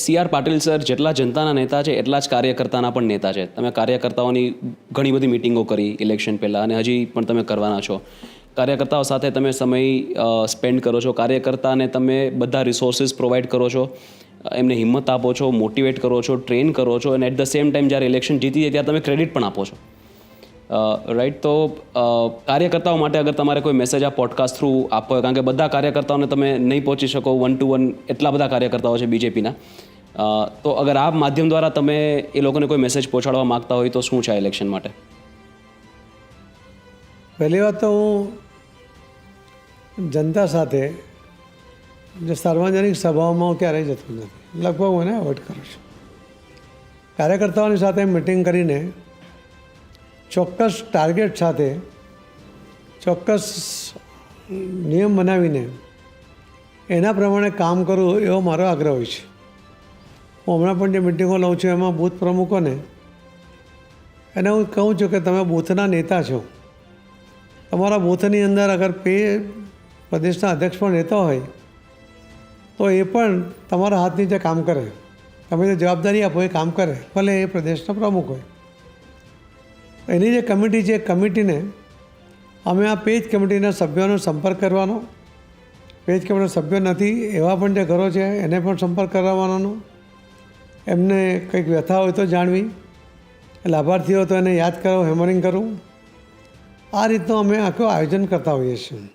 C R Patil sir જેટલા જનતાના નેતા છે, એટલા જ કાર્યકર્તાના પણ નેતા છે. તમે કાર્યકર્તાઓની ઘણી બધી મિટિંગો કરી ઇલેક્શન પહેલાં, અને હજી પણ તમે કરવાના છો. કાર્યકર્તાઓ સાથે તમે સમય સ્પેન્ડ કરો છો. કાર્યકર્તાને તમે બધા રિસોર્સિસ પ્રોવાઈડ કરો છો. એમને હિંમત આપો છો મોટિવેટ કરો છો ટ્રેન કરો છો અને એટ ધ સેમ ટાઈમ જ્યારે ઇલેક્શન જીતી જાય, ત્યારે તમે ક્રેડિટ પણ આપો છો. રાઈટ તો કાર્યકર્તાઓ માટે અગર તમારે કોઈ મેસેજ આ પોડકાસ્ટ થ્રુ આપવો હોય, કારણ કે બધા કાર્યકર્તાઓને તમે નહીં પહોંચી શકો વન ટુ વન એટલા બધા કાર્યકર્તાઓ છે બીજેપીના તો અગર આ માધ્યમ દ્વારા તમે એ લોકોને કોઈ મેસેજ પહોંચાડવા માગતા હોય તો શું છે ઇલેક્શન માટે? પહેલી વાત તો હું જનતા સાથે, જે સાર્વજનિક સભાઓમાં ક્યારેય જતો નથી. લગભગ હું એને અવોઇડ કરું છું. કાર્યકર્તાઓની સાથે મિટિંગ કરીને ચોક્કસ ટાર્ગેટ સાથે ચોક્કસ નિયમ બનાવીને એના પ્રમાણે કામ કરવું એવો મારો આગ્રહ હોય છે. હું હમણાં પણ જે મિટિંગો લઉં છું, એમાં બૂથ પ્રમુખોને એને હું કહું છું કે તમે બૂથના નેતા છો. તમારા બૂથની અંદર અગર પે પ્રદેશના અધ્યક્ષ પણ રહેતો હોય, તો એ પણ તમારા હાથની જે કામ કરે, તમે જે જવાબદારી આપો એ કામ કરે, ભલે એ પ્રદેશના પ્રમુખ હોય. એની જે કમિટી છે કમિટીને અમે આ પેજ કમિટીના સભ્યોનો સંપર્ક કરવાનો. પેજ કમિટીના સભ્યો નથી, એવા પણ જે ઘરો છે એને પણ સંપર્ક કરાવવાનો એમને કંઈક વ્યથા હોય તો જાણવી. લાભાર્થીઓ તો એને યાદ કરો, હેમરિંગ કરવું આ રીતનું અમે આખું આયોજન કરતા હોઈએ છીએ.